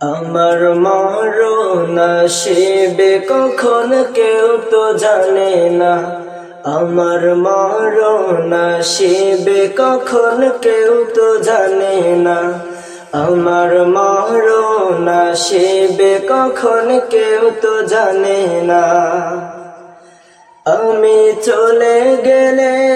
আমার মরণ আসিবে কখন কেউ তো জানে না। আমার মরণ আসিবে কখন কেউ তো জানে না। আমার মরণ আসিবে কখন কেউ তো জানে না। আমি চলে গেলে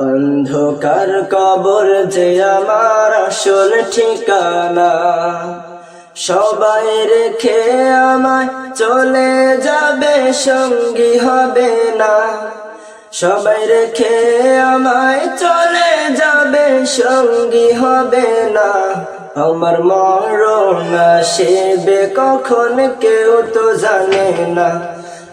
অন্ধকার কবর যে আমার আসল ঠিকানা, সবাই রেখে আমায় চলে যাবে, সঙ্গী হবে না। সবাই রেখে আমায় চলে যাবে, সঙ্গী হবে না। আমার মরণ আসিবে কখন কেউ তো জানে না।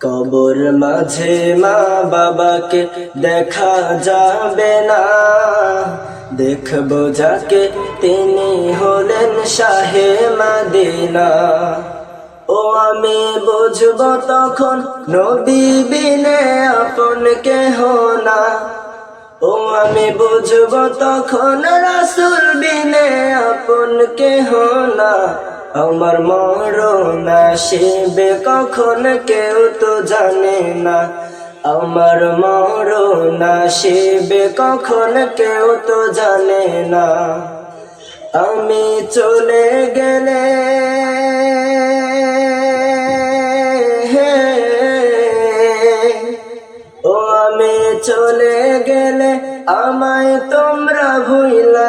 কবর মাঝে মা বাবাকে দেখা যাবে না। দেখব যাকে তিনি হলেন শাহে মাদিনা। ও আমি বুঝব তখন নবী বিনে আপন কেহ না। ও আমি বুঝব তখন রাসুল বিনে আপন কেহ না। আমার মরণ আসিবে কখন কেউ তো জানে না। আমার মরণ আসিবে কখন কেউ তো জানে না। আমি চলে গেলে ও আমি চলে গেলে আমায় তোমরা ভুইলা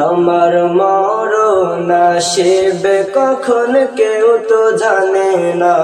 আমার মরণ আসিবে কখন কেউ তো জানে না।